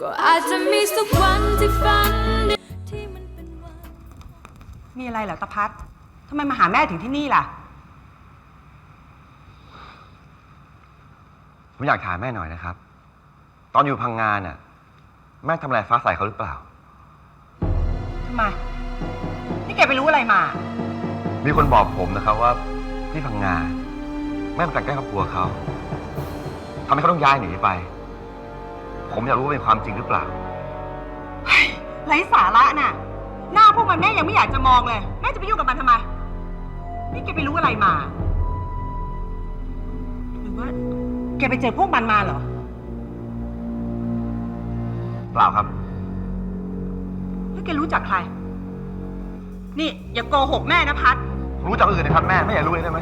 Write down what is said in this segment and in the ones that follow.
ก็อาจจะมีสักวันที่ฝันที่มันเป็นวัน มีอะไรเหรอตาพัดทำไมมาหาแม่ถึงที่นี่ล่ะ ผมอยากถามแม่หน่อยนะครับ ตอนอยู่พังงานน่ะ แม่ทำอะไรฟ้าใสเขาหรือเปล่า ทำไม นี่แกไปรู้อะไรมา มีคนบอกผมนะครับว่าที่พังงาน แม่มากลันแกล้งครอบครัวเขาทำให้เขาต้องย้ายหนีไป ผมอยากรู้ว่าเป็นความจริงหรือเปล่า ไร้สาระน่ะ หน้าพวกมันแม่ยังไม่อยากจะมองเลย แม่จะไปยุ่งกับมันทำไม นี่แกไปรู้อะไรมา หรือว่าแกไปเจอพวกมันมาเหรอ เปล่าครับ แล้วแกรู้จักใคร นี่อย่าโกหกแม่นะพัด ผมรู้จักอื่นนะครับแม่ ไม่อยากรู้เลยได้ไหม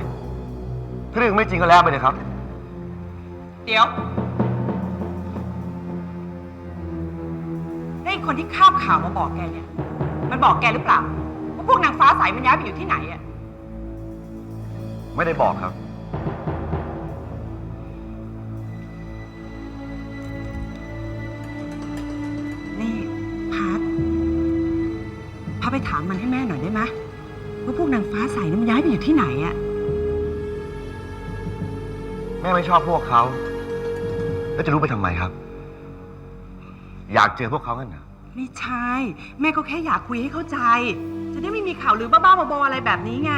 ถ้าเรื่องไม่จริงก็แล้วไปเลยครับ เดี๋ยว อ้คนที่คาบข่าวมาบอกแกเนี่ย มันบอกแกหรือเปล่าว่าพวกนางฟ้าใสมันย้ายไปอยู่ที่ไหนอะไม่ได้บอกครับ นี่พัดพาไปถามมันให้แม่หน่อยได้ไหมว่าพวกนางฟ้าใสนั้นมันย้ายไปอยู่ที่ไหนอะแม่ไม่ชอบพวกเขา แล้วจะรู้ไปทำไมครับ อยากเจอพวกเขากันนะไม่ใช่ แม่ก็แค่อยากคุยให้เข้าใจ จะได้ไม่มีข่าวหรือบ้าๆบอๆอะไรแบบนี้ไง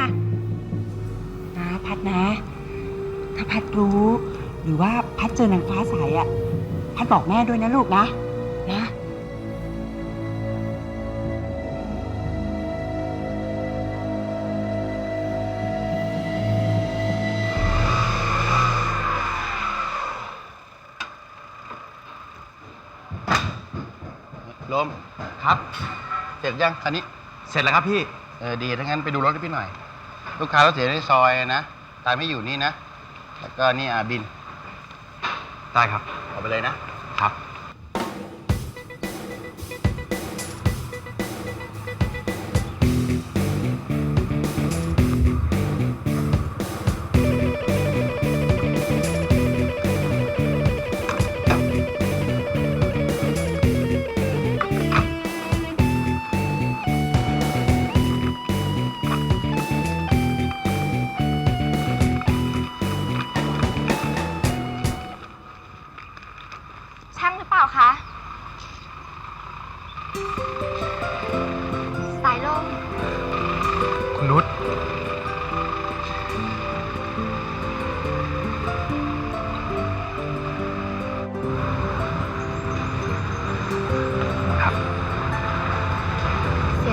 นะพัดนะ ถ้าพัดรู้ หรือว่าพัดเจอนางฟ้าใสอะพัดบอกแม่ด้วยนะลูกนะ นะลมครับ เสร็จยังคันนี้เสร็จแล้วครับพี่ เออดีถ้างั้นไปดูรถให้พี่หน่อย ลูกค้ารถเสียในซอยนะตายไม่อยู่นี่นะ แล้วก็นี่อะบิน ได้ครับเอาไปเลยนะ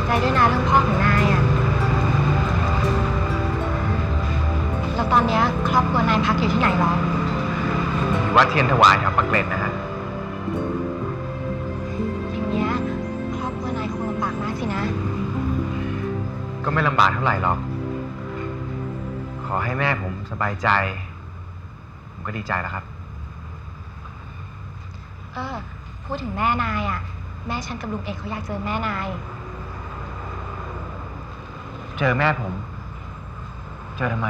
ใจด้วยนะเรื่องพ่อของนายอะแล้วตอนเนี้ยครอบครัวนายพักอยู่ที่ไหนหรอ อยู่วัดเทียนถวายแถวปักเกร็ดนะฮะ อย่างเงี้ยครอบครัวนายคงลำบากมากสินะ ก็ไม่ลำบากเท่าไหร่หรอก ขอให้แม่ผมสบายใจ ผมก็ดีใจแล้วครับ เออ พูดถึงแม่นายอะแม่ฉันกับลุงเอกเขาอยากเจอแม่นาย เจอแม่ผม เจอทำไม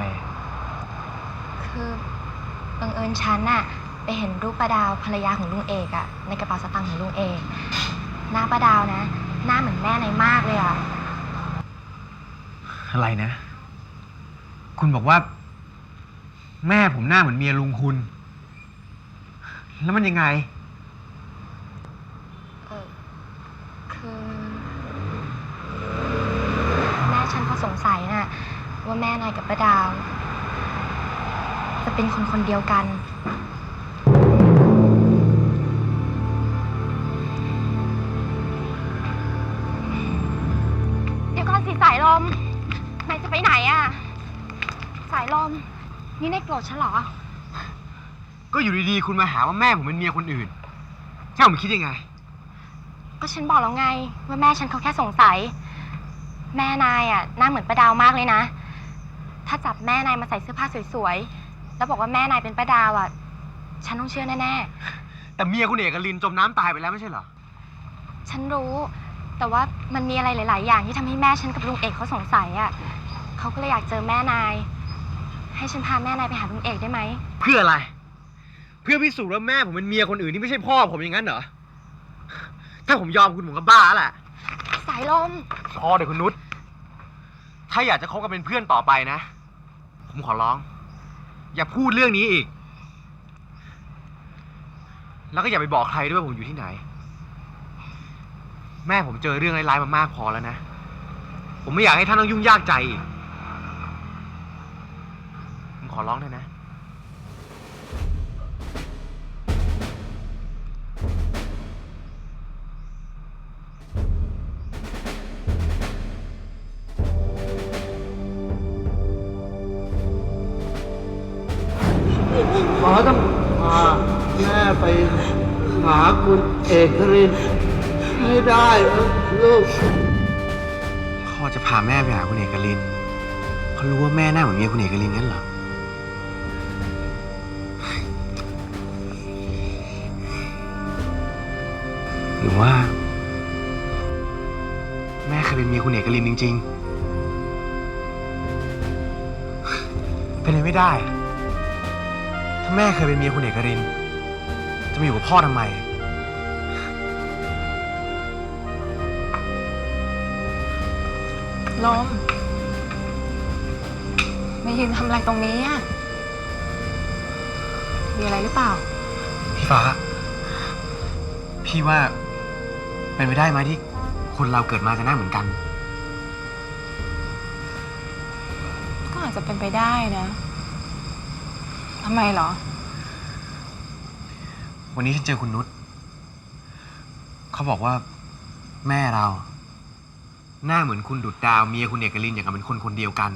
คือบังเอิญฉันน่ะไปเห็นรูปป้าดาวภรรยาของลุงเอกอะในกระเป๋าสตางค์ของลุงเอก หน้าป้าดาวนะ หน้าเหมือนแม่นายมากเลยอะอะไรนะ คุณบอกว่า แม่ผมหน้าเหมือนเมียลุงคุณ แล้วมันยังไง เออคือ แม่ฉันก็สงสัยน่ะ ว่าแม่นายกับป้าดาว จะเป็นคนคนเดียวกัน เดี๋ยวก่อนสิสายลม นายจะไปไหนอะสายลม นี่นายโกรธฉันเหรอ ก็อยู่ดีๆ คุณมาหาว่าแม่ผมเป็นเมียคนอื่นใช่ผมคิดยังไง ก็ฉันบอกแล้วไง ว่าแม่ฉันเขาแค่สงสัย แม่นายอะหน้าเหมือนป้าดาวมากเลยนะ ถ้าจับแม่นายมาใส่เสื้อผ้าสวยๆ แล้วบอกว่าแม่นายเป็นป้าดาวอะ ฉันต้องเชื่อแน่แต่เมียคุณเอกลินจมน้ำตายไปแล้วไม่ใช่เหรอ ๆ ฉันรู้ แต่ว่ามันมีอะไรหลาย ๆ อย่างที่ทำให้แม่ฉันกับลุงเอกเขาสงสัยอะเขาก็เลยอยากเจอแม่นาย ให้ฉันพาแม่นายไปหาลุงเอกได้ไหม เพื่ออะไร เพื่อพิสูจน์ว่าแม่ผมเป็นเมียคนอื่นที่ไม่ใช่พ่อผมอย่างนั้นเหรอ ถ้าผมยอมคุณผมก็บ้าแล้วแหละ สายลม พอเดี๋ยวคุณนุช ถ้าอยากจะคบกันเป็นเพื่อนต่อไปนะ ผมขอร้อง อย่าพูดเรื่องนี้อีก แล้วก็อย่าไปบอกใครด้วยว่าผมอยู่ที่ไหน แม่ผมเจอเรื่องร้ายๆมามากพอแล้วนะ ผมไม่อยากให้ท่านต้องยุ่งยากใจอีก ผมขอร้องเถอะนะ หมอต้องพาแม่ไปหาคุณเอกรินให้ได้ลูกพ่อจะพาแม่ไปหาคุณเอกลินเขารู้ว่าแม่หน้าเหมือนเมียคุณเอกลินงั้นเหรอหรือว่า แม่เคยเป็นเมียคุณเอกลินจริง ๆ เป็นไปไม่ได้ แม่เคยเป็นเมียคุณเอกลิน จะมาอยู่กับพ่อทำไม ลมมายืนทำอะไรตรงนี้อะมีอะไรหรือเปล่า พี่ฟ้า พี่ว่า เป็นไปได้ไหมที่ คนเราเกิดมาจะหน้าเหมือนกัน ก็อาจจะเป็นไปได้นะ ทำไมเหรอ วันนี้ฉันเจอคุณนุชเขาบอกว่าแม่เรา หน้าเหมือนคุณดุดดาว เมียคุณเอกลินอย่างกับเป็นคนคนเดียวกัน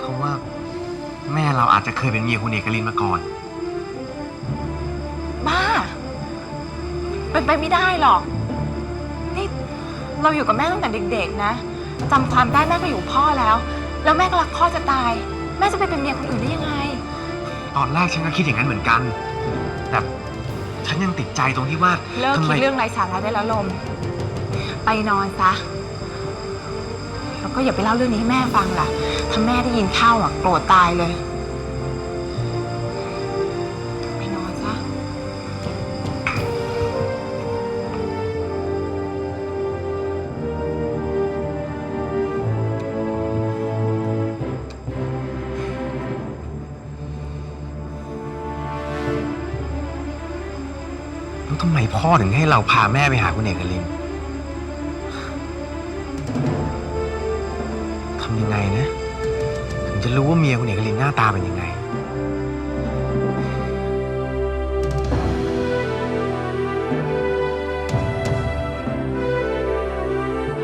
เขาว่าแม่เราอาจจะเคยเป็นเมียคุณเอกลินมาก่อน บ้า เป็นไปไม่ได้หรอก นี่ เราอยู่กับแม่ตั้งแต่เด็ก ๆ นะจำความได้แม่ก็อยู่กับพ่อแล้ว แล้วแม่ก็รักพ่อจะตาย แม่จะไปเป็นเมียคนอื่นได้ยังไง ตอนแรกฉันก็คิดอย่างนั้นเหมือนกัน แต่ฉันยังติดใจตรงที่ว่าเลิกทำคิไมดเรื่องไร้สาระได้แล้วลม ไปนอนซะ แล้วก็อย่าไปเล่าเรื่องนี้ให้แม่ฟังล่ะ ถ้าแม่ได้ยินเข้าอะโกรธตายเลย พ่อถึงให้เราพาแม่ไปหาคุณเอกลินทำยังไงนะ ถึงจะรู้ว่าเมียคุณเอกลินหน้าตาเป็นยังไง